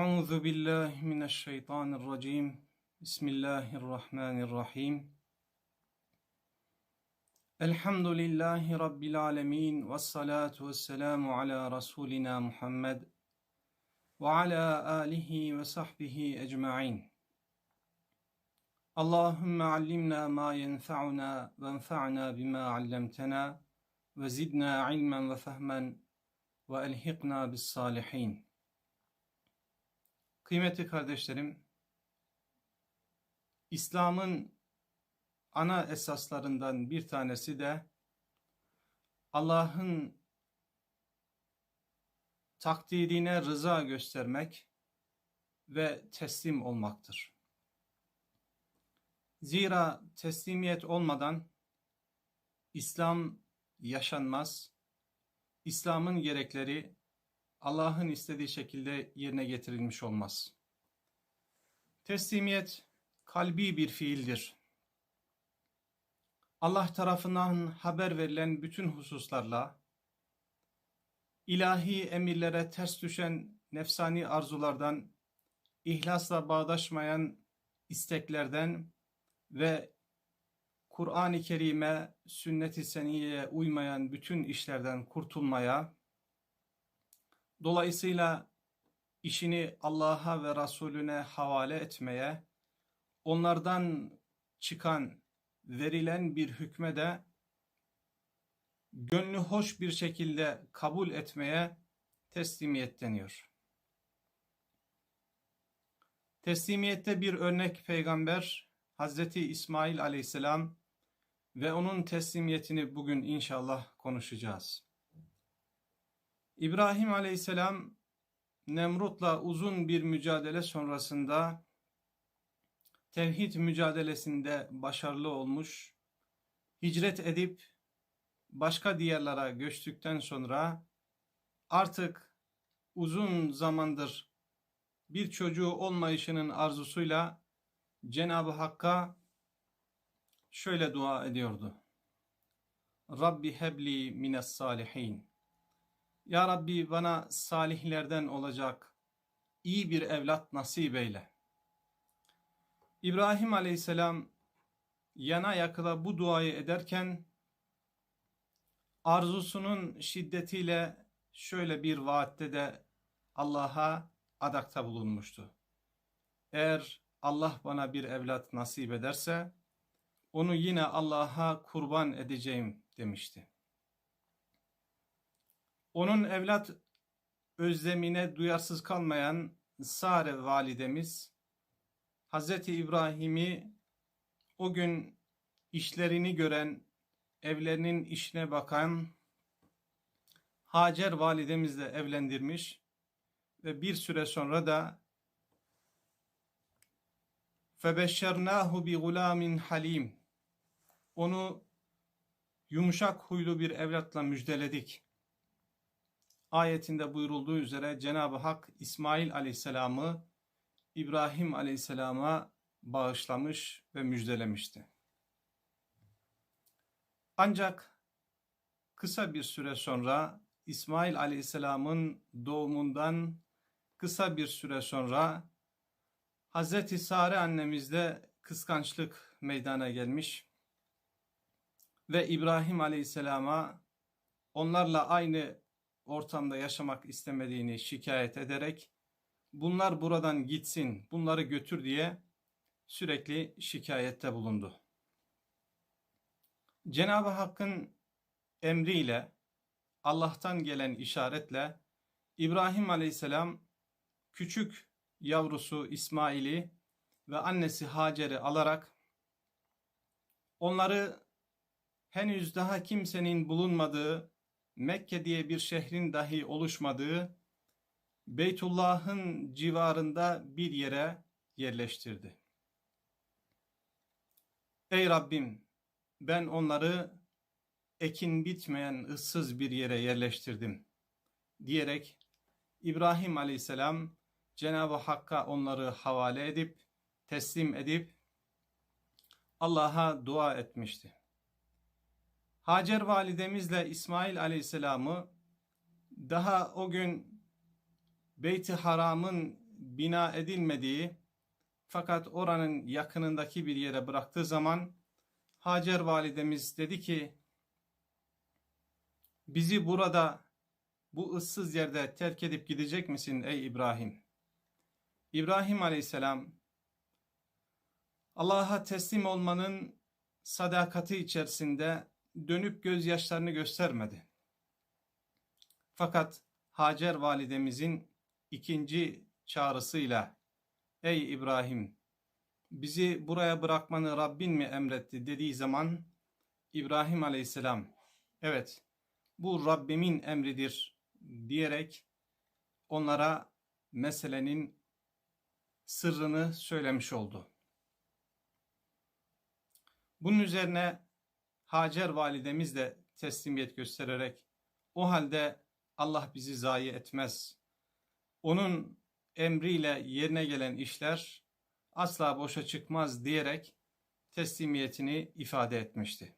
أعوذ بالله من الشيطان الرجيم. بسم الله الرحمن الرحيم. الحمد لله رب العالمين والصلاة والسلام على رسولنا محمد وعلى آله وصحبه أجمعين. اللهم علمنا ما ينفعنا وانفعنا بما علمتنا وزدنا علما وفهما وألحقنا بالصالحين. Kıymetli kardeşlerim, İslam'ın ana esaslarından bir tanesi de Allah'ın takdirine rıza göstermek ve teslim olmaktır. Zira teslimiyet olmadan İslam yaşanmaz. İslam'ın gerekleri Allah'ın istediği şekilde yerine getirilmiş olmaz. Teslimiyet kalbi bir fiildir. Allah tarafından haber verilen bütün hususlarla ilahi emirlere ters düşen nefsani arzulardan, ihlasla bağdaşmayan isteklerden ve Kur'an-ı Kerim'e, sünnet-i seniyeye uymayan bütün işlerden kurtulmaya, Dolayısıyla işini Allah'a ve Resulüne havale etmeye, onlardan çıkan, verilen bir hükme de gönlü hoş bir şekilde kabul etmeye teslimiyet deniyor. Teslimiyette bir örnek peygamber Hazreti İsmail aleyhisselam ve onun teslimiyetini bugün inşallah konuşacağız. İbrahim aleyhisselam Nemrut'la uzun bir mücadele sonrasında tevhid mücadelesinde başarılı olmuş, hicret edip başka diyarlara göçtükten sonra artık uzun zamandır bir çocuğu olmayışının arzusuyla Cenab-ı Hakk'a şöyle dua ediyordu. Rabbi hebli mines salihin. Ya Rabbi bana salihlerden olacak iyi bir evlat nasip eyle. İbrahim aleyhisselam yana yakıla bu duayı ederken arzusunun şiddetiyle şöyle bir vaatte de Allah'a adakta bulunmuştu. Eğer Allah bana bir evlat nasip ederse onu yine Allah'a kurban edeceğim demişti. Onun evlat özlemine duyarsız kalmayan Sare validemiz Hz. İbrahim'i o gün işlerini gören, evlerinin işine bakan Hacer validemizle evlendirmiş ve bir süre sonra da febeşşernahu bi gulamin halim onu yumuşak huylu bir evlatla müjdeledik ayetinde buyurulduğu üzere Cenab-ı Hak İsmail aleyhisselamı İbrahim aleyhisselama bağışlamış ve müjdelemişti. Ancak kısa bir süre sonra İsmail aleyhisselamın doğumundan kısa bir süre sonra Hazreti Sare annemizde kıskançlık meydana gelmiş ve İbrahim aleyhisselama onlarla aynı ortamda yaşamak istemediğini şikayet ederek bunlar buradan gitsin, bunları götür diye sürekli şikayette bulundu. Cenab-ı Hakk'ın emriyle Allah'tan gelen işaretle İbrahim Aleyhisselam küçük yavrusu İsmail'i ve annesi Hacer'i alarak onları henüz daha kimsenin bulunmadığı Mekke diye bir şehrin dahi oluşmadığı Beytullah'ın civarında bir yere yerleştirdi. Ey Rabbim ben onları ekin bitmeyen ıssız bir yere yerleştirdim diyerek İbrahim aleyhisselam Cenab-ı Hakk'a onları havale edip teslim edip Allah'a dua etmişti. Hacer validemizle İsmail aleyhisselamı daha o gün Beyt-i Haram'ın bina edilmediği fakat oranın yakınındaki bir yere bıraktığı zaman Hacer validemiz dedi ki bizi burada bu ıssız yerde terk edip gidecek misin ey İbrahim? İbrahim aleyhisselam Allah'a teslim olmanın sadakati içerisinde dönüp gözyaşlarını göstermedi. Fakat Hacer validemizin ikinci çağrısıyla Ey İbrahim bizi buraya bırakmanı Rabbin mi emretti dediği zaman İbrahim aleyhisselam evet bu Rabbimin emridir diyerek onlara meselenin sırrını söylemiş oldu. Bunun üzerine Hacer validemiz de teslimiyet göstererek o halde Allah bizi zayi etmez. Onun emriyle yerine gelen işler asla boşa çıkmaz diyerek teslimiyetini ifade etmişti.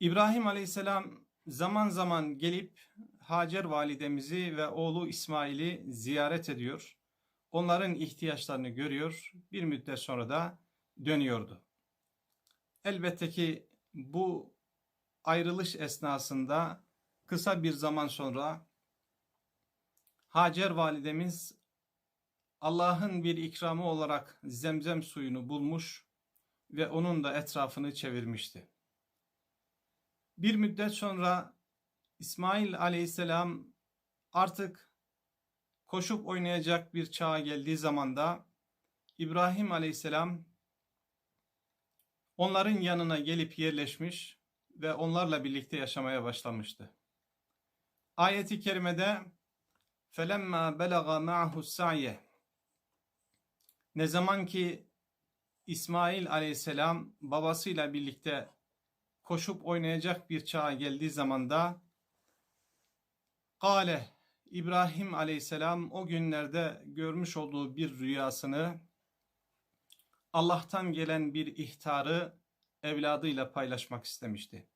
İbrahim Aleyhisselam zaman zaman gelip Hacer validemizi ve oğlu İsmail'i ziyaret ediyor. Onların ihtiyaçlarını görüyor. Bir müddet sonra da dönüyordu. Elbette ki bu ayrılış esnasında kısa bir zaman sonra Hacer validemiz Allah'ın bir ikramı olarak zemzem suyunu bulmuş ve onun da etrafını çevirmişti. Bir müddet sonra İsmail aleyhisselam artık koşup oynayacak bir çağa geldiği zaman da İbrahim aleyhisselam onların yanına gelip yerleşmiş ve onlarla birlikte yaşamaya başlamıştı. Ayeti kerimede فَلَمَّا بَلَغَ مَعْهُ السَّعْيَ Ne zaman ki İsmail aleyhisselam babasıyla birlikte koşup oynayacak bir çağa geldiği zaman da Kale İbrahim aleyhisselam o günlerde görmüş olduğu bir rüyasını Allah'tan gelen bir ihtarı evladıyla paylaşmak istemişti.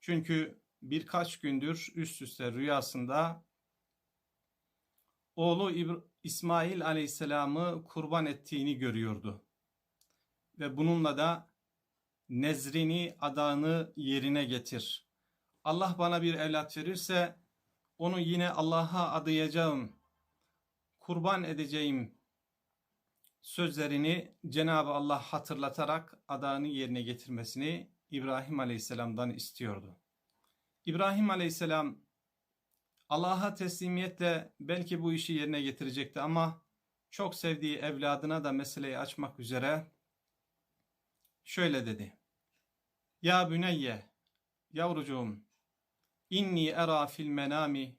Çünkü birkaç gündür üst üste rüyasında oğlu İsmail aleyhisselamı kurban ettiğini görüyordu. Ve bununla da nezrini, adağını yerine getir. Allah bana bir evlat verirse onu yine Allah'a adayacağım, kurban edeceğim sözlerini Cenab-ı Allah hatırlatarak adağını yerine getirmesini İbrahim Aleyhisselam'dan istiyordu. İbrahim Aleyhisselam Allah'a teslimiyetle belki bu işi yerine getirecekti ama çok sevdiği evladına da meseleyi açmak üzere şöyle dedi. Ya büneyye, yavrucuğum, inni era fil menami,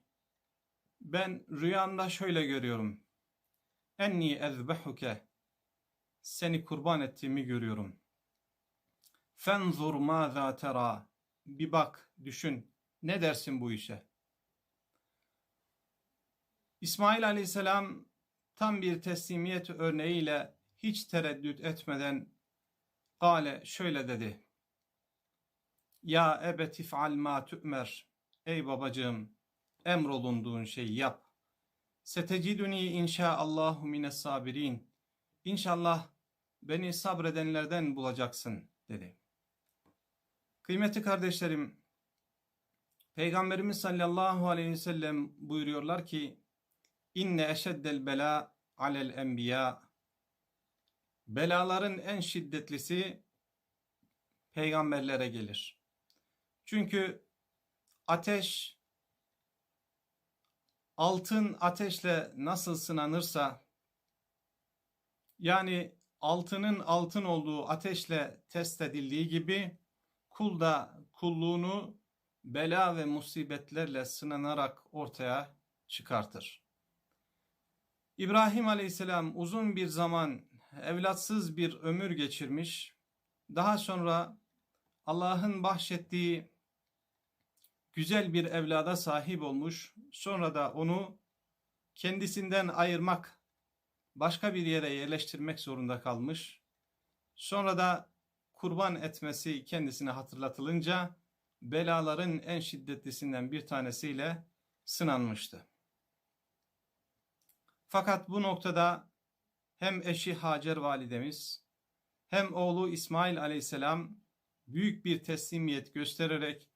ben rüyamda şöyle görüyorum. Enni ezbehuke, seni kurban ettiğimi görüyorum. Fenzur maza tera, bir bak, düşün, ne dersin bu işe? İsmail aleyhisselam tam bir teslimiyet örneğiyle hiç tereddüt etmeden Kale şöyle dedi. Ya ebeti fe'al ma tu'mer. Ey babacığım emrolunduğun şeyi yap. Seteciduni inşaallahu mines sabirin. İnşallah beni sabredenlerden bulacaksın dedi. Kıymetli kardeşlerim, Peygamberimiz sallallahu aleyhi ve sellem buyuruyorlar ki İnne eşeddel bela alel enbiya Belaların en şiddetlisi peygamberlere gelir. Çünkü ateş altın ateşle nasıl sınanırsa yani altının altın olduğu ateşle test edildiği gibi kul da kulluğunu bela ve musibetlerle sınanarak ortaya çıkartır. İbrahim Aleyhisselam uzun bir zaman evlatsız bir ömür geçirmiş. Daha sonra Allah'ın bahşettiği güzel bir evlada sahip olmuş. Sonra da onu kendisinden ayırmak, başka bir yere yerleştirmek zorunda kalmış. Sonra da kurban etmesi kendisine hatırlatılınca belaların en şiddetlisinden bir tanesiyle sınanmıştı. Fakat bu noktada hem eşi Hacer validemiz hem oğlu İsmail aleyhisselam büyük bir teslimiyet göstererek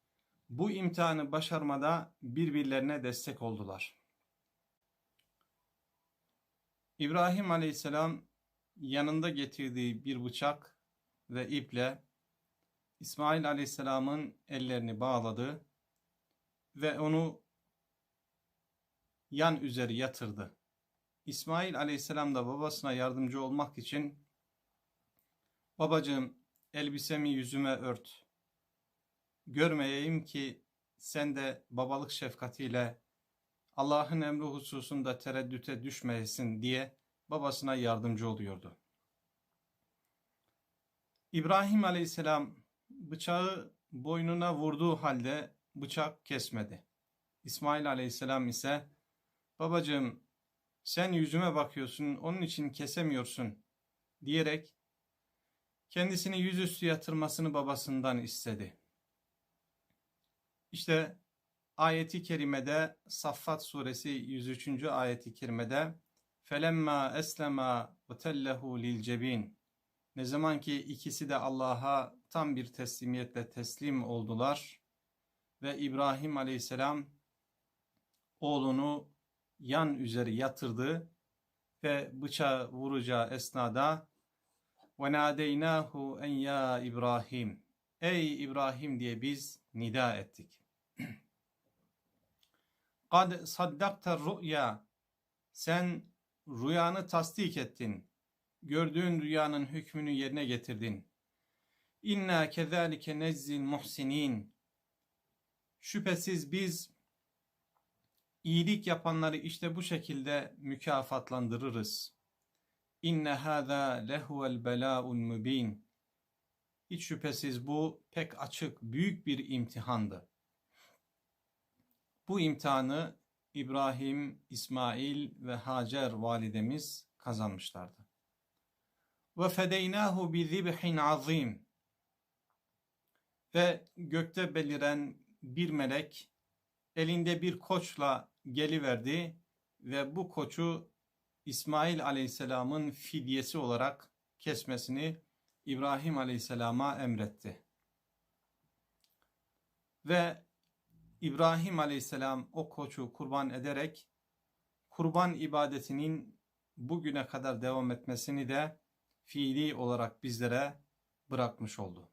bu imtihanı başarmada birbirlerine destek oldular. İbrahim aleyhisselam yanında getirdiği bir bıçak ve iple İsmail aleyhisselamın ellerini bağladı ve onu yan üzeri yatırdı. İsmail aleyhisselam da babasına yardımcı olmak için babacığım elbisemi yüzüme ört. Görmeyeyim ki sen de babalık şefkatiyle Allah'ın emri hususunda tereddüte düşmeyesin diye babasına yardımcı oluyordu. İbrahim aleyhisselam bıçağı boynuna vurduğu halde bıçak kesmedi. İsmail aleyhisselam ise babacığım sen yüzüme bakıyorsun onun için kesemiyorsun diyerek kendisini yüzüstü yatırmasını babasından istedi. İşte ayeti kerimede Saffat suresi 103. ayeti kerimede felemma eslema ve tellehu lil cebin ne zaman ki ikisi de Allah'a tam bir teslimiyetle teslim oldular ve İbrahim aleyhisselam oğlunu yan üzeri yatırdı ve bıçağı vuracağı esnada ve nadeynahu en ya İbrahim ey İbrahim diye biz nida ettik. Kad saddakta ru'ya sen rüyanı tasdik ettin. Gördüğün rüyanın hükmünü yerine getirdin. İnna kezalike nezzil muhsinin. Şüphesiz biz iyilik yapanları işte bu şekilde mükafatlandırırız. İnne hâzâ lehuvel belâun mübîn. Hiç şüphesiz bu pek açık, büyük bir imtihandı. Bu imtihanı İbrahim, İsmail ve Hacer validemiz kazanmışlardı. Ve fedeynahu bi zibhin azim. Ve gökte beliren bir melek elinde bir koçla geliverdi ve bu koçu İsmail Aleyhisselam'ın fidyesi olarak kesmesini İbrahim Aleyhisselam'a emretti. Ve İbrahim Aleyhisselam o koçu kurban ederek kurban ibadetinin bugüne kadar devam etmesini de fiili olarak bizlere bırakmış oldu.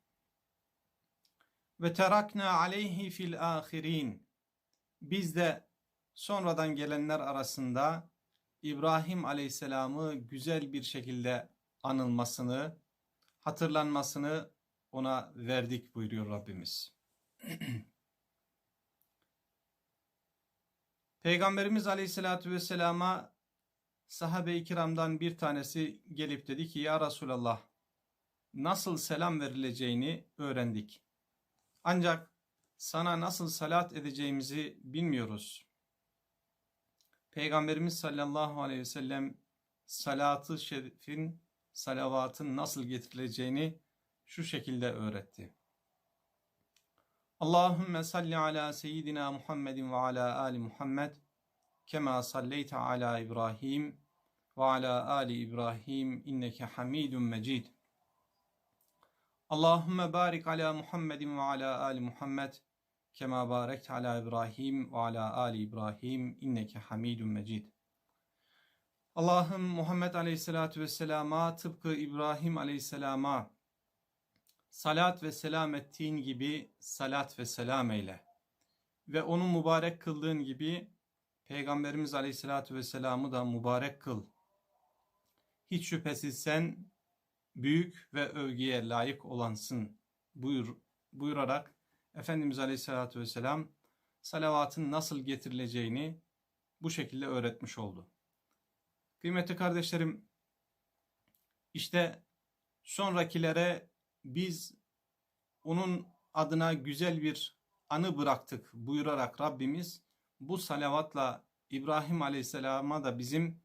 Ve terakna aleyhi fil ahirin. Biz de sonradan gelenler arasında İbrahim Aleyhisselam'ı güzel bir şekilde anılmasını, hatırlanmasını ona verdik buyuruyor Rabbimiz. Peygamberimiz Aleyhisselatü Vesselam'a sahabe-i kiramdan bir tanesi gelip dedi ki ya Resulallah nasıl selam verileceğini öğrendik. Ancak sana nasıl salat edeceğimizi bilmiyoruz. Peygamberimiz sallallahu aleyhi ve sellem salatı şerifin, salavatın nasıl getirileceğini şu şekilde öğretti. Allahümme salli ala seyyidina Muhammedin ve ala ali Muhammed kema salleyte ala İbrahim ve ala ali İbrahim inneke hamidun mecid. Allahümme barik ala Muhammedin ve ala ali Muhammed kema barekte ala İbrahim ve ala ali İbrahim inneke hamidun mecid. Allah'ım Muhammed Aleyhisselatü Vesselam'a tıpkı İbrahim Aleyhisselam'a salat ve selam ettiğin gibi salat ve selam eyle. Ve onu mübarek kıldığın gibi Peygamberimiz Aleyhisselatü Vesselam'ı da mübarek kıl. Hiç şüphesiz sen büyük ve övgüye layık olansın buyur, buyurarak Efendimiz Aleyhisselatü Vesselam salavatın nasıl getirileceğini bu şekilde öğretmiş oldu. Kıymetli kardeşlerim, işte sonrakilere biz onun adına güzel bir anı bıraktık buyurarak Rabbimiz bu salavatla İbrahim Aleyhisselam'a da bizim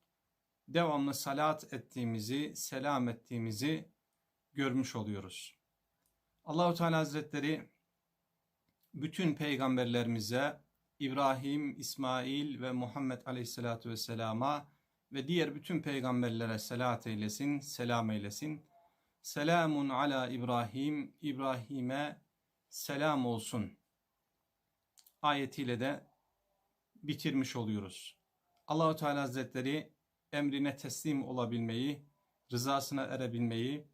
devamlı salat ettiğimizi, selam ettiğimizi görmüş oluyoruz. Allahu Teala Hazretleri bütün peygamberlerimize İbrahim, İsmail ve Muhammed Aleyhisselatü Vesselam'a ve diğer bütün peygamberlere selat eylesin, selam eylesin. Selamun ala İbrahim, İbrahim'e selam olsun. Ayetiyle de bitirmiş oluyoruz. Allahu Teala Hazretleri emrine teslim olabilmeyi, rızasına erebilmeyi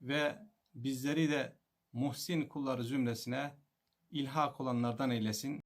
ve bizleri de muhsin kulları zümresine ilhak olanlardan eylesin.